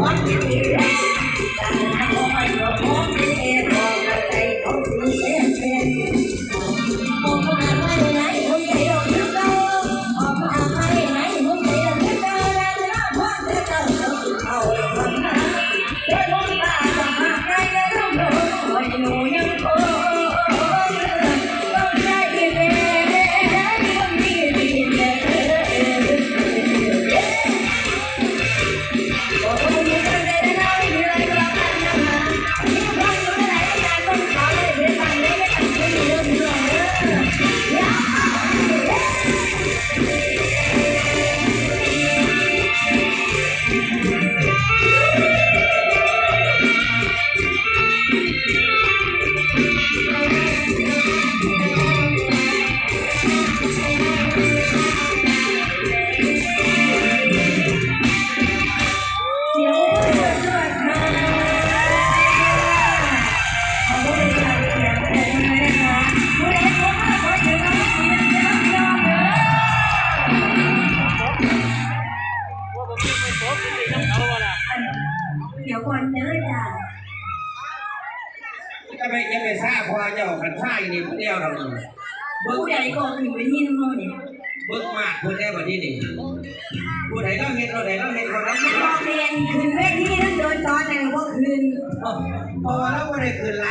one career. จะไปจะไปซาพอเจ้าขันซ่าอย่นี้ผู้เดียวเราเนี่ยผู้ใหญ่ก็ขึ้นไปที่น้องเนี่ยเบิกมากผู้ใดแบบนี้นี่ผู้ใดเราเห็นเราใดเราเห็นเราเราเห็นขึ้นเวทีนั่นโดนตอนแต่ยว่าคืนพอแล้วผู้ใดคืนไล